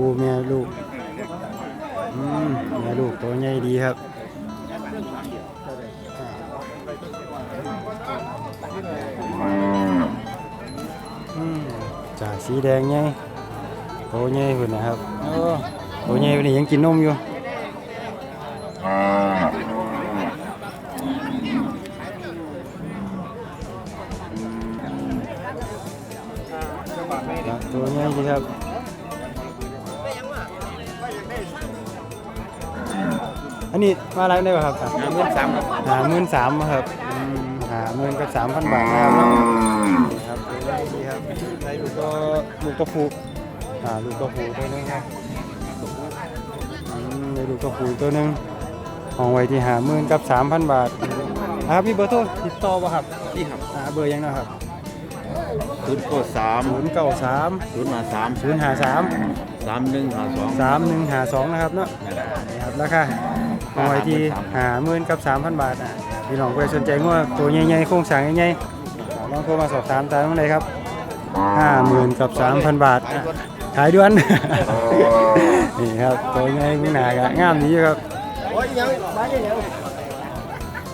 คู่แม่ลูกอืมแม่ลูกตัวใหญ่ดีครับอืมจ่าสีแดงไงตัวใหญ่พุ่นนะครับโอ้ตัวใหญ่พุ่นนี่ยังกินนมอยู่ อันนี้มาอะไรได้ป่ะครับหาเงินสามครับหาหมื่นสามครับอืมหาหมื่นกับสามพันบาทนะครับเนาะนี่ครับดีครับใช้ลูกก็ลูกตัวผูอ่าลูกตัวผูตัวหนึงครับอืมในลูกตัวผูตัวหนึงห้องไว้ที่หาหมื่นกับสามพันบาทอ่าครับมีเบอร์โทรติดต่อป่ะครับที่ครับอ่าเบอร์ยังนะครับศูนย์โคตรสามศูนย์เก้าสามศูนย์มาสามศูนย์หาสามสามหนึ่งหาสองสามหนึ่งหาสองนะครับเนาะนี่ครับราคา เอาไว้ที่หาหมื่นกับสามพันบาทอะพี่น้องไปสนใจงัวตัวใหญ่ๆโครงสร้างใหญ่ๆอ่าลองโทรมาสอบถามตามได้ครับห้าหมื่นกับสามพันบาทอะขายด่วนนี่ครับตัวใหญ่ข้างหน้าก็งามดีอยู่ครับโอ้ยยังบ้านยัง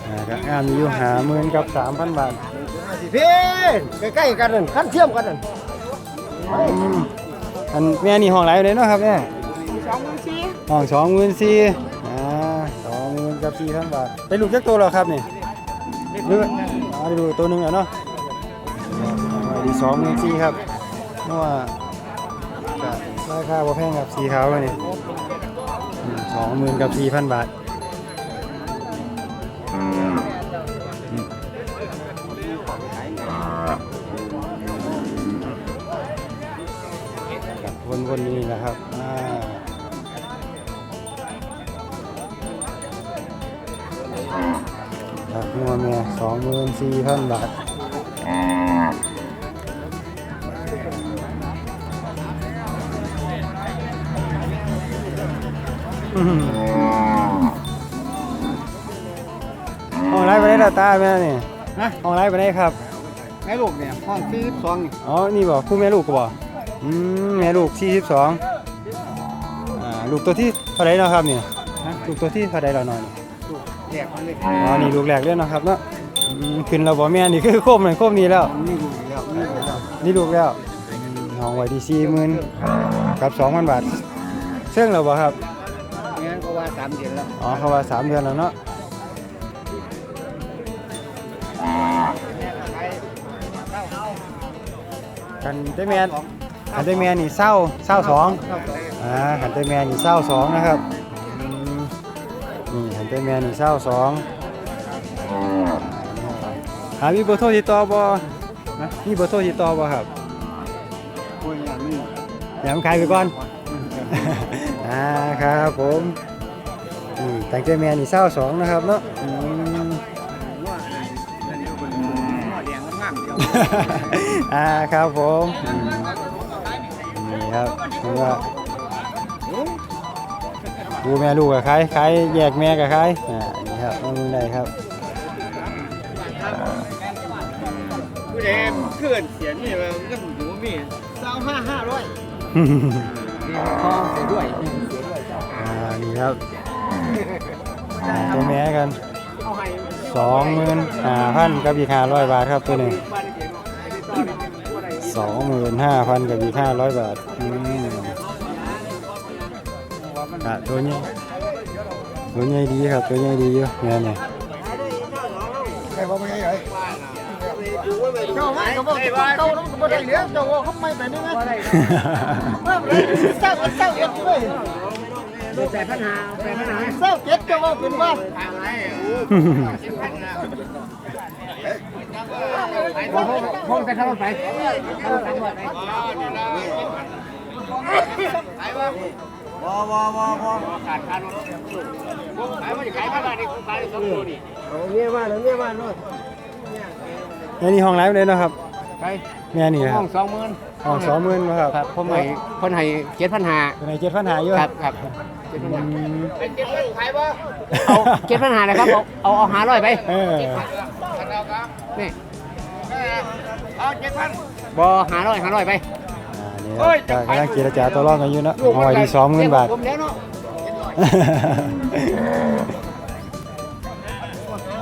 อ่าก็งามดีอยู่หาหมื่นกับสามพันบาทสิพี่ใกล้ๆกันนั่นขั้นเทียมกันนั่นอืมอันแม่นี่ห้องไรเลยเนาะครับเนี่ยสองหมื่นสี่ห้องสองหมื่นสี่อ่าสองหมื่น กับสี่พันบาทไปลูกจักตัวแล้วครับนี่หรืออ๋อได้ดูตัวหนึ่งแล้วเนาะดีสองหมื่นสี่ครับเพราะว่าก็ราคาบ่แพงครับสีขาวเลยนี่สองหมื่นกับสี่พันบาทกับวนวนๆนี้นะครับ งัวเมียสองหมื่นสี่พันบาทอื้อหือห้องไรไปได้ดาตาแม่นี่นะห้องไรไปได้ครับ แม่ลูกเนี่ยห้องสี่สองอ๋อ นี่บอกคู่แม่ลูกก็บอกอืมแม่ลูก42อ่าลูกตัวที่เท่าไรเนาะครับเนี่ยลูกตัวที่เท่าไรเราหน่อยนี่ แยกมันเลยอ๋อนี่ลูกแรกเลยเนาะครับเนาะอืมขึ้นเราบ่แม่นี่คือโคมเลยโคมนี้แล้วนี่ลูกแล้วนี่ลูกแล้วนี่ลูกแล้วอืมห้องไว้ที่สี่หมื่นกับสองพันบาทเชื่องเราบ่ครับ งั้นก็ว่าสามเดือนแล้วอ๋อเขาว่าสามเดือนแล้วเนาะกันได้แมนกันได้แมนนี่เศร้าเศร้าสอง อ่ากันได้แมนนี่เศร้าสองนะครับอืม นี่กันได้แมนนี่เศร้าสองหามีเบอร์โทรติดต่อบ่นะมีเบอร์โทรติดต่อบ่ครับคุยอย่างนี้อย่ามันขายไปก่อน อ่าครับผมนี่ตั้งใจแมนนี่เศร้าสองนะครับเนาะอืมว่านั่นนี่เป็นเลี้ยงงามเดียวอ่าครับผมอืมนี่ครับผมว่า ดูแม่ลูกกับใครใครแยกแม่กับใครอ่านี่ครับมาเมืองใดครับผู้ใดเกินเสียนี่มันก็หูมีสาวห้าห้าร้อยทองเสียด้วยเสียด้วยเจ้าอ่านี่ครับอ่าตัวแม่กันเอาให้สองหมื่นห้าพันกับอีกห้าร้อยบาทครับตัวหนึ่งบ้านเขียนไอ้ตอนนี้ผู้ใดสองหมื่นห้าพันกับอีกห้าร้อยบาทอืม อะตัวนี้ตัวนี้ดีครับตัวนี้ดีอยู่เนี่ยเนี่ยใครบอกไม่ใช่เหรอเจ้าไม่ก็บอกเจ้าต้องก็บ่ได้เหลือเจ้าว่าเขาไม่ไปนี่ไหมเริ่มเลยเศร้าเศร้าเอ็ดเลยแปดปัญหาแปดปัญหาเศร้าเจ็ดเจ้าว่าเป็นว่าห้องกันเท่าไหร่ว้า วาว้าวว้าวขาดขาดขายมาขายมาบ้านนี่ขายสองตัวนี่เมียมาแล้วเมียมาเลยแม่นี่ห้องไรเลยเนาะครับไปแม่นี่คห้องสองหมื่นห้องสองหมื่นครับครับผมให้คนให้เจ็ดพันหาเป็นไงเจ็ดพันหาอยู่ครับครับเจ็ดพันหาเป็นเจ็ดพันขายป่ะเอาเจ็ดพันหานะครับเอาเอาเอาหาร้อยไปเออนี่เอาเจ็ดพันบอหาร้อยหาร้อยไป นี่ครับก็กำลังเจรจาต่อรองกันอยู่เนาะเอาไว้ที่สองหมื่นบาท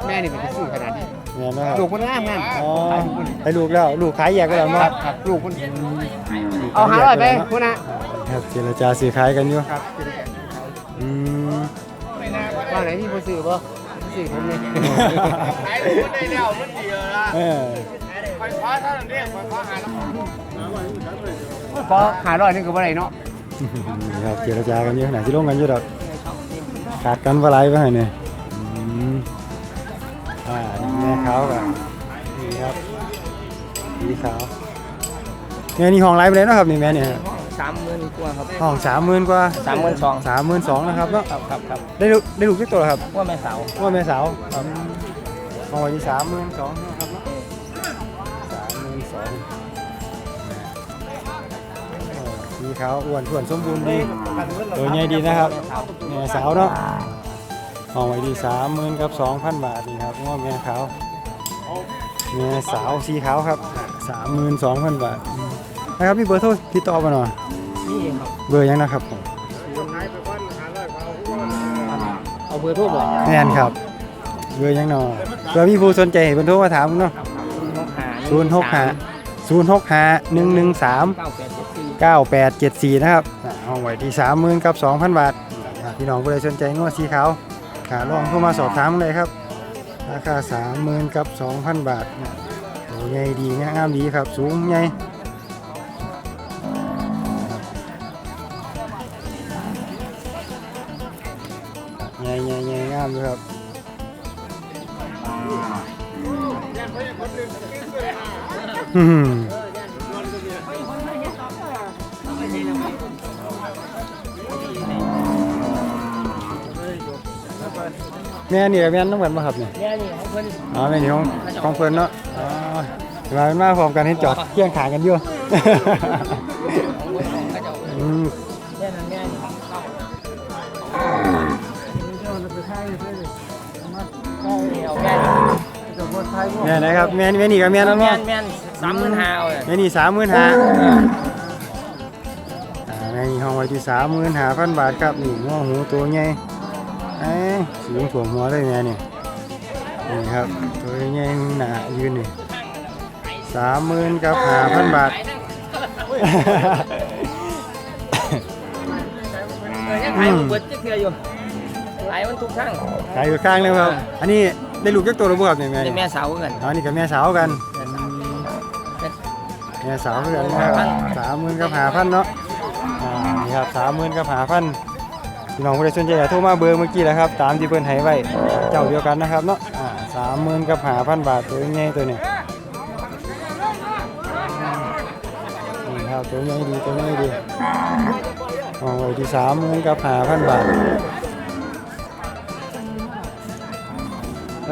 แม่นี่เป็นซื้อขนาดนี้เนี่ยนะครัลูกมันงามงามอ๋อให้ลูกแล้ว ลูกขายแยกกันแล้วครัเนาะบครับลูกมันเอาหาร้อยไปคุณนะครับเจรจาซื้อขายกันอยู่ครับอืมว่าไหนที่บ่ซื้อบ่ซื้อผมนี่ขายคนได้แล้วมันดีละเออไฟฟ้าท่านั้นเองไฟฟ้าหาแล้ว พอหาร้อยนึงก็บ่ได้เนาะนี่ครับเจรจากันอยู่ขนาดที่ลงกันอยู่ดอกขาดกันว่าไรไปให้เนี่ยอืมอ่าแม่ขาวกับนี่ครับสีขาวแม่นี่ห้องไรไปเลยเนาะครับนี่แม่เนี่ยสามหมื่นกว่าครับห้องสามหมื่นกว่าสามหมื่นสองสามหมื่นสองนะครับเนาะครับครับครับได้ลูกได้ลูกที่ตัวเหรอครับว่าแม่สาวว่าแม่สาวครับห้องไว้ที่สามหมื่นสองนะครับเนาะสามหมื่นสอง สีขาวอ้วนท้วนสมบูรณ์ดีตัวใหญ่ดีนะครับแม่สาวเนาะห้องไว้ที่สามหมื่นกับสองพันบาทนี่ครับง้อแม่ขาวแม่สาวสีขาวครับสามหมื่นสองพันบาทอืมนะครับมีเบอร์โทรติดต่อมาหน่อยนี่ครับเบอร์ยังนะครับผมเอาเบอร์โทรบอกแน่นครับเบอร์ยังหนอเผื่อมีผู้สนใจเพิ่นโทรมาถามเนาะศูนย์หกห้า ศูนย์หกห้าหนึ่งหนึ่งสามเก้าแปดเจ็ดสี่เก้าแปดเจ็ดสี่นะครับอ่าเองไว้ที่สามหมื่นกับสองพันบาทอ่าพี่น้องผู้ใดสนใจงวดสีขาวขาลองเข้ามาสอบถามเลยครับ ราคาสามหมื่นกับสองพันบาทโอ้ใหญ่ดีงามดีครับ สูงใหญ่ อืมแม่นี่กับแม่นต้องกันมาครับเนี่ยแม่นี่ของเพิ่นอ๋อแม่นี่ของของเพิ่นเนาะอ๋อมาเป็นมาพร้อมกันให้จอดเคียงขางกันอยู่ แม่นะครับแม่นี่แม่นี่กับแม่นั่นแม่เนาะนแม่นสามหมื่นห้าเอาเลยแม่นี่สามหมื่นห้าแม่นี่ห้องไว้ที่สามหมื่นห้าพันบาทครับนี่ง้อหูตัวใหญ่เอ้ยสูงถ่วมหัวเลยแม่นี่นี่ครับตัวใหญ่หนายืนนี่สามหมื่นกับห้าพันบาท เออยังขายมันเบิดจะเทื่ออยู่ขายมันทุกทางขายอยู่ข้างเลยครับ อันนี้ ได้ลูกจักตัวหรือเปล่าครับเนี่ยแม่นี่นี่แม่สาวกันอ๋อนี่กับแม่สาวกันแม่สาวแม่สาวกันนะครับสามหมื่นกับห้าพันเนาะอ่านี่ครับสามหมื่นกับห้าพันพี่น้องผู้ใดสนใจอยากโทรมาเบอร์เมื่อกี้แหละครับตามที่เพิ่นให้ไว้เจ้าเดียวกันนะครับเนาะอ่าสามหมื่นกับห้าพันบาทตัวใหญ่ตัวนี้นี่ครับตัวใหญ่ดีตัวใหญ่ดีเอาไว้ที่สามหมื่นกับห้าพันบาท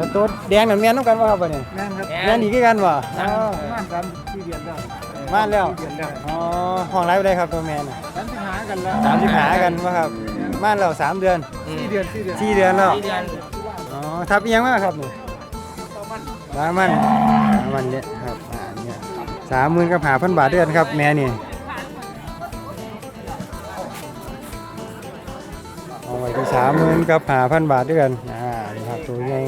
แล้วตัวแดงนั่นแม่นต้องกันว่าครับบ่เนี่ยแม่นครับแม่นอีกคือกันบ่อ๋อ๋ออบ้านสามที่เดือนแล้วมาแล้วเดือนแล้วอ๋อห้องไรไปได้ครับตัวแม่น่ะสามสิบหากันแล้วสามสิบหากันว่าครับมาแล้วสามเดือนสี่เดือนสี่เดือนสี่เดือนแล้วสี่เดือนอ๋อทับอีหยังมาครับนี่สามมันสามมันเนี่ยครับอ่าเนี่ยสามหมื่นกับหาพันบาทเดือนครับ แม่นี่เอาไว้ที่สามหมื่นกับหาพันบาทเดือนอ่านี่ครับ ตัวใหญ่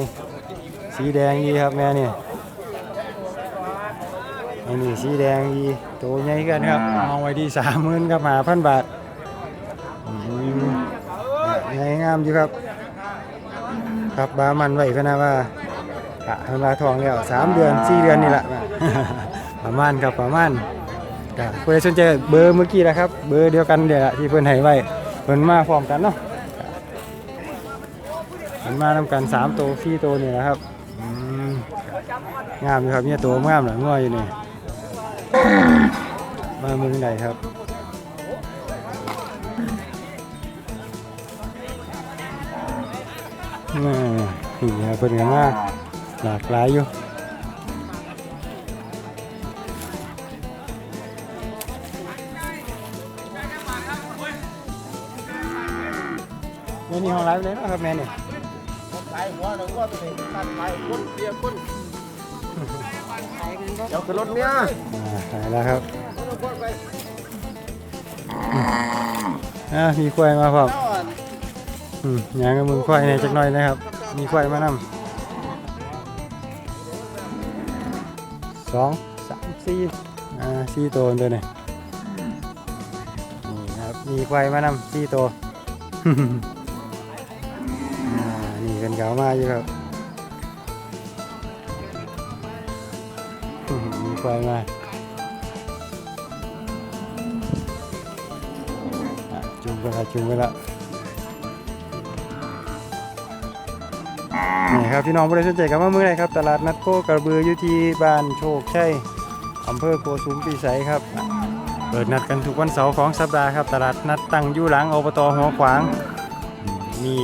สีแดงดีครับแม่นี่อันนี้สีแดงดีตัวใหญ่กันครับเอาไว้ที่สามหมื่นกับหาพันบาทอืมใหญ่งามอยู่ครับ ครับบามันไว้พะนะว่าอะเวลาทองแล้วสามเดือนสี่เดือนนี่แหละประมาณครับประมาณก็ผู้ใดสนใจเบอร์เมื่อกี้นะครับ เบอร์เดียวกันเดี๋ยวที่เพิ่นให้ไว้เพิ่นมาพร้อมกันเนาะ เพิ่นมาทำกันสามตัวสี่ตัวนี่แหละครับงามอยู่ครับเนี่ยตัวงามหน่อยงัวอยู่นี่มาเมืองใดครับนี่ครับเพิ่นก็มาหลากหลายอยู่แม่นี่ห้องไลฟ์เลยนะครับแม่นี่ย หัวหนึ่งว่าเป็นการขายคนเดียวคนเดี๋ยวขึ้นรถเมียอ่าหายแล้วครับอ่ามีควายมาพร้อมอืมอย่างกับมึงควายในจักหน่อยนะครับ มีควายมานำสองสามสี่อ่าสี่ตัวตัวนี้นี่ครับมีควายมานำสี่ตัวอ่า นี่เก่ามาอยู่ครับมีควายมาจุงไปละจุงไปละนี่ครับพี่น้องบริษัทเจกับมาเมื่อไรครับ ตลาดนัดโคกระบืออยู่ที่บ้านโชคชัยอำเภอโกสุมปีไสครับ เปิดนัดกันทุกวันเสาร์ของสัปดาห์ครับ ตลาดนัดตั้งอยู่หลังอบตหัวขวาง มี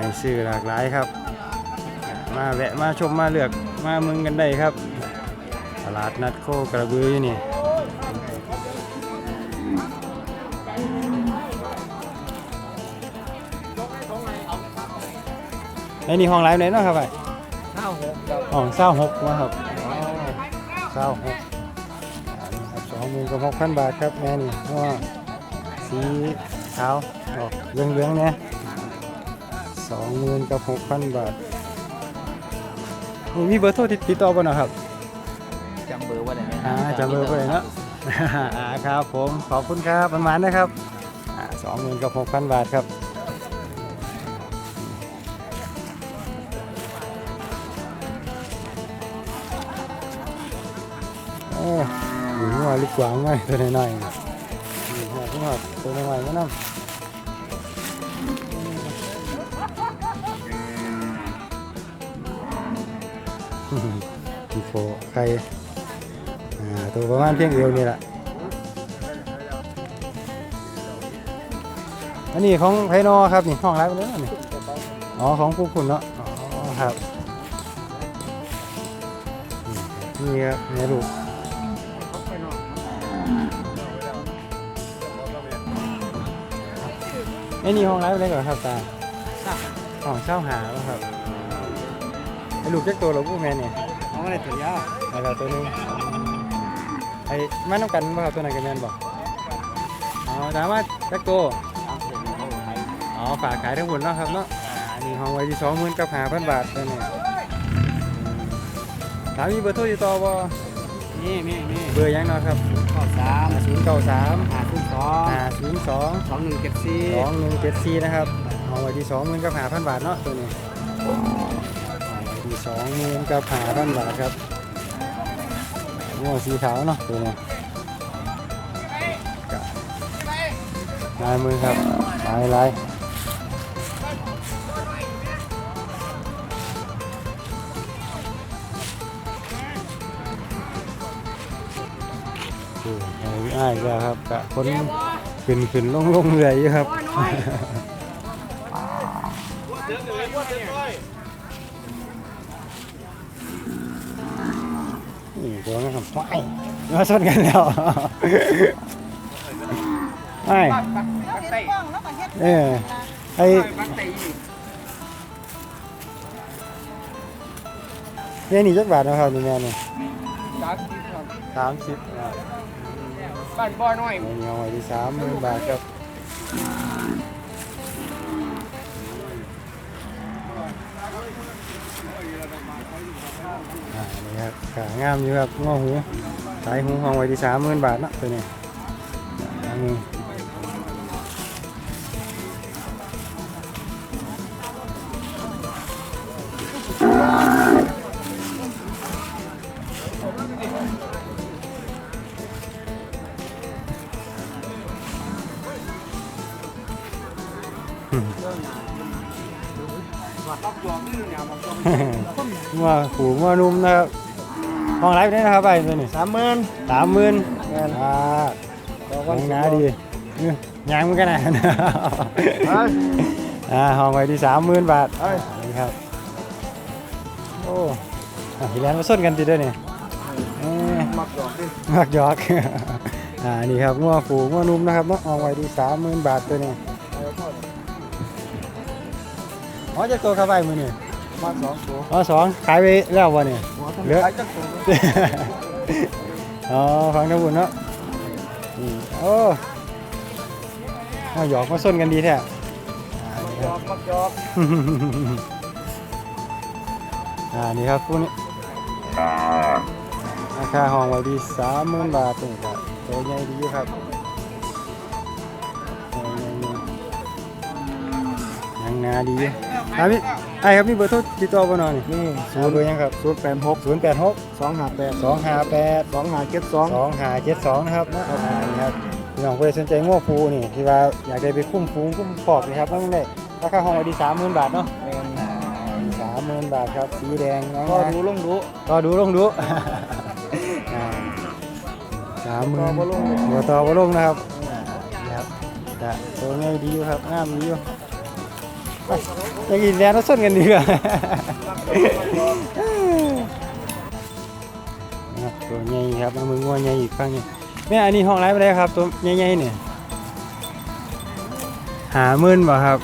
ให้ซื้อหลากหลายครับ มาแวะมาชมมาเลือกมาเมืองกันได้ครับ ตลาดนัดโคกระบืออยู่นี่ไอ้นี่ห้องไลฟ์ไหนเนาะครับไอ้ข้าวหกครับห้องเศร้าหกนะครับเศร้าหกครับสองหมื่นกับหกพันบาทครับแม่นี่เพราะว่าสีขาวออกเหลืองเหลืองๆเนี่ย สองหมื่นกับหกพันบาทมีเบอร์โทรติดติดต่อบ่เนาะครับจำเบอร์ไว่าได้ไหมอ่าจำเบอร์ไปเนาะอ่าครับผมขอบคุณครับประมาณนะครับสองหมื่นกับหกพันบาทครับโอ้หนูหัวลูกกวางไงตัวน้อยๆหนูหัวหัวตัวน้อยๆมานั่ง ดีโฟไข่ตัวประมาณเพียงเอวนี่แหละอันนี้ของไพนอครับนี่ห้องไรไปเลยนี่อ๋อของผู้คุณเนาะอ๋อครับนี่ครับแม่ลูกไอ้นี่ห้องไรไปเลยก่อนครับตาห้องเช่าหาครับ ลูกจักตัวเหราผู้แม่เนี่ยเอาอะไรตัวยาวแล้วก็ตัวหนึงไอ้มันต้องกันบ่ครับตัวไหนกันแม่นบ่อ๋อถามว่าจักตัวอ๋อฝากขายทั้งหมดเนาะครับเนาะอันนี้ห้องไว้ที่สองหมื่นกับห้าพันบาทตัวนี้ถามมีเบอร์โทรติดต่อบ่นี่นี่นี่เบอร์หยังเนาะครับข้าวสามศูนย์เก้าสามหาทุ่งสองห้าศูนย์สองสองหนึ่งเจ็ดสี่สองหนึ่งเจ็ดสี่นะครับห้องไว้ที่สองหมื่นกับห้าพันบาทเนาะตัวนี้ห้องไว้ที่ สองหมื่นกับห้าพันบาทครับหัวสีขาวเนาะตัวนี้ลายมือครับลายลายไอ้อ้ายก็ครับกะคนขึ้นขึ้นลงลงเรื่อยครับ นี่ตัวนะครับว้ายมาชนกันแล้วไอ้เออไอ้เนี่ยนี่จักบาทนะครับนี่แม่นี่สามสิบอะบ้านบ่อน้อยนี่เอาไว้ที่สามหมื่นบาทครับ อ่านี่ครับขางามอยู่ครับงอหูสายหูเอาไว้ที่สามหมื่นบาทเนาะตัวนี้อ่นี่มั วผูมัวนุ่มนะครับห้องไลฟ์ได้นะครับไปตัวนี้สามหมื่นสามหมื่นอ่าห้องน้าดีเนี่ยยางมันกันนะอ่าห้องไว้ที่สามหมื่นบาทนี่ครับโอ้อะทีแรกมาส้นกันติดด้วยนี่เอ้ยมักดอกดิมักหยอกอ่านี่ครับงัวผูงัวนุ่มนะครับเนาะห้องไว้ที่สามหมื่นบาทตัวนี้ อ๋อจะตัวเข้าไปมือนี่มักสองตัวอ๋อสองขายไปแล้ววะเนี่ยหัวต้องเหลือขายจักตัวอ๋อฟังทั้งหมดเนาะอืมโอ้มาหยอกมาส้นกันดีแท้อ่านี่ยคอรับมมักยอมอ่านี่ครับผู้นี้ราคาห้องไว้ดีสามหมื่นบาทนี่ครับตัวใหญ่ดีอยู่ครับตัวใหญ่อยู่ยังนาดี อยู่อ่าพี่ไอ้ครับมีเบอร์โทรติดต่อบ่หน่อยนี่นี่ศูนย์เบอร์ยังครับศูนย์แปดหกศูนย์แปดหกสองห้าแปดสองห้าแปดสองห้าเจ็ดสองสองห้าเจ็ดสองนะครับอ่านี่ครับพี่น้องผู้ใดสนใจง้อฟูนี่ที่ว่าอยากได้ไปคุ้มฟูงคุ้มปอกนี่ครับนั่นเลยราคาห้องไว้ดีสามหมื่นบาทเนาะสามหมื่นบาทครับสีแดงนะก็ดูลงดูก็ดูลงดูอ่าสามหมื่นต่อบ่ลงหัวต่อบ่ลงนะครับนี่ครับแต่ตัวนี้ดีอยู่ครับงามดีอยู่ ยังอีกแล้วเราส้นกันดีกว่าครับตัวใหญ่ครับมืองัวใหญ่อีกครั้งนึงแม่อันนี้ห้องไรไปได้ครับ ตัวใหญ่ๆเนี่ยหาหมื่นบ่ครับ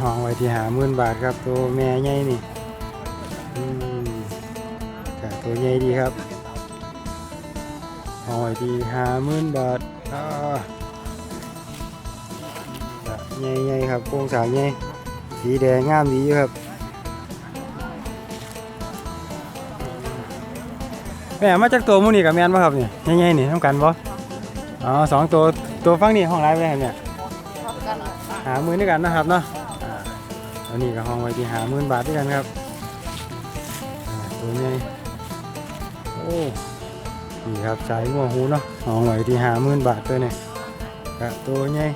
ห้องไว้ที่หาหมื่นบาทครับตัวแม่ใหญ่นี่ตัวใหญ่ดีครับห้องไว้ที่หาหมื่นบาทอ่าก็ใหญ่ๆครับโครงสร้างใหญ่ สีแดงงามดีอยู่ครับ แม่มาจากตัวหมูนี่กับแมนป่ะครับเนี่ยใหญ่ๆนี่ทำกันบ่อ๋อสองตัวตัวฟังนี่ห้องไรไปครับเนี่ยหาหมื่นด้วยกันนะครับเนาะอ่าตัวนี้ก็ห้องไว้ที่หาหมื่นบาทด้วยกันครับอ่าตัวใหญ่โอ้นี่ครับสายงัวหูเนาะห้องไว้ที่หาหมื่นบาทตัวนี้ก็ตัวใหญ่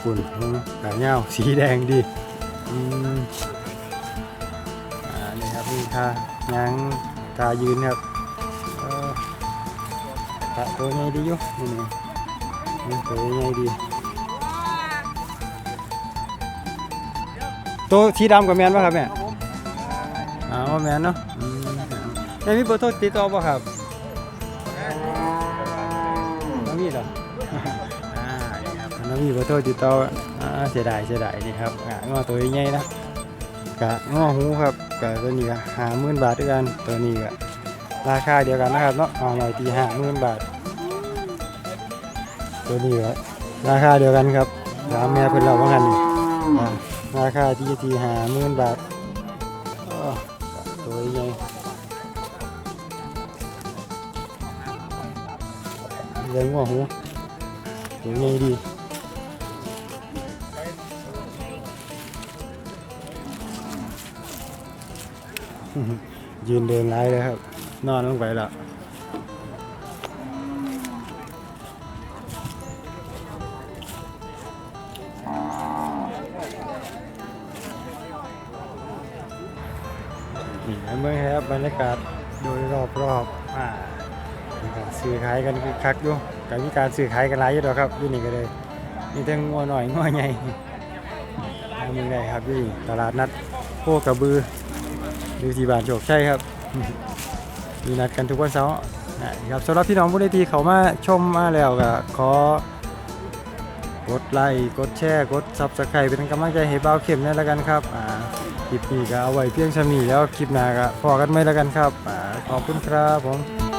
ฝุ่นหูขาวเหย้าสีแดงดี อืมอ่านี่ครับนี่ท่ายางท่ายืนครับเออตะตัวใหญ่ดีอยู่นี่นี่นี่ตัวใหญ่ดี ตัวสีดำกับแมนป่ะครับแม่อ๋อแมนเนาะอืมแม่มีเบอร์โทรติดต่อป่ะครับน้องมีเหรอ อ่านี่ครับน้องมีเบอร์โทรติดต่ออ่า เสียดายเสียดายนี่ครับอ่างอตัวใหญ่นะกะงอหูครับกะตัวนี้ก็หาหมื่นบาทด้วยกันตัวนี้ก็ราคาเดียวกันนะครับเนาะเอาหน่อยตีห้าหมื่นบาท ตัวนี้ก็ราคาเดียวกันครับถามแม่เพิ่นเราว่างันนี่อ่าราคาที่ที่ห้าหมื่นบาทตัวใหญ่เลี้ยงหัวหูตัวใหญ่ดี ยืนเดินไล่เลยครับ นอนลงไปและนี่ให้เมื่อครับบรรยากาศโดยรอบรอบๆอ่ามีการซื้อขายกันคักอยู่กับมีการซื้อขายกันหลายอยู่ดอกครับยู่นี่ก็เลยมีทั้งงัวหน่อยงัวใหญ่มือได้ครับยี่ตลาดนัดโคกระบือ ดูที่บ้านโชคชัยครับ มีนัดกันทุกวันเสาร์นะครับสำหรับพี่น้องผู้ใดที่เขามาชมมาแล้วก็ขอกดไลค์กดแชร์กดซับสไครต์เป็นกำลังใจให้เบาเข็มนี่แล้วกันครับอ่าคลิปนี้ก็เอาไว้เพียงชมีแล้วคลิปหน้าก็พอกันไหมแล้วกันครับอ่าขอบคุณครับผม